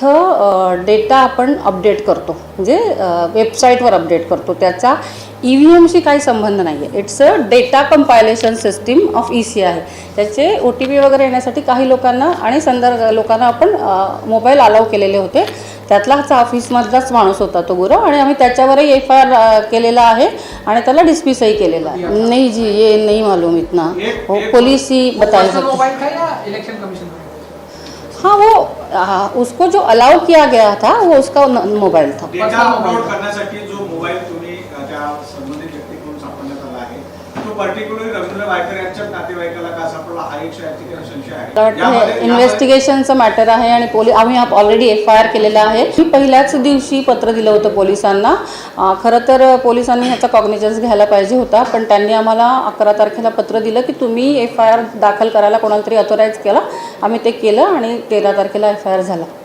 तिथं डेटा आपण अपडेट करतो. म्हणजे वेबसाईटवर अपडेट करतो. त्याचा ई व्ही एमशी काही संबंध नाही आहे it's a data compilation system of E C आहे त्याचे ओ टी पी वगैरे येण्यासाठी काही लोकांना आणि संदर्भ लोकांना आपण मोबाईल अलाव केलेले होते. त्यातला हा ऑफिसमधलाच माणूस होता तो गुरव आणि आम्ही त्याच्यावरही एफ आय आर केलेला आहे. आणि त्याला डिस्मिसही केलेला आहे. नहीं जी ये नहीं मालूम इतना पुलिस ही बता पर्सनल सकते मोबाइल था या इलेक्शन कमीशन का हाँ वो उसको जो अलाउ किया गया था वो उसका मोबाइल था। डेटा अपलोड करण्यासाठी जो मोबाईल तुम्ही त्या संबंधित व्यक्तीकडून सापडण्यात आला आहे तो पर्टिक्युलर रवींद्र वायकर यांच्या नातेवाईकाला का सापडला हा एक संशय आहे. इन्व्हेस्टिगेशनचं मॅटर आहे आणि पोलीस आम्ही ऑलरेडी एफ आय आर केलेला आहे. मी पहिल्याच दिवशी पत्र दिलं होतं पोलिसांना. खरं तर पोलिसांनी ह्याचा कॉग्निजन्स घ्यायला पाहिजे होता पण त्यांनी आम्हाला अकरा तारखेला पत्र दिलं की तुम्ही एफ आय आर दाखल करायला कोणाला तरी ऑथोराईज केला. आम्ही ते केलं आणि तेरा तारखेला एफ आय आर झाला.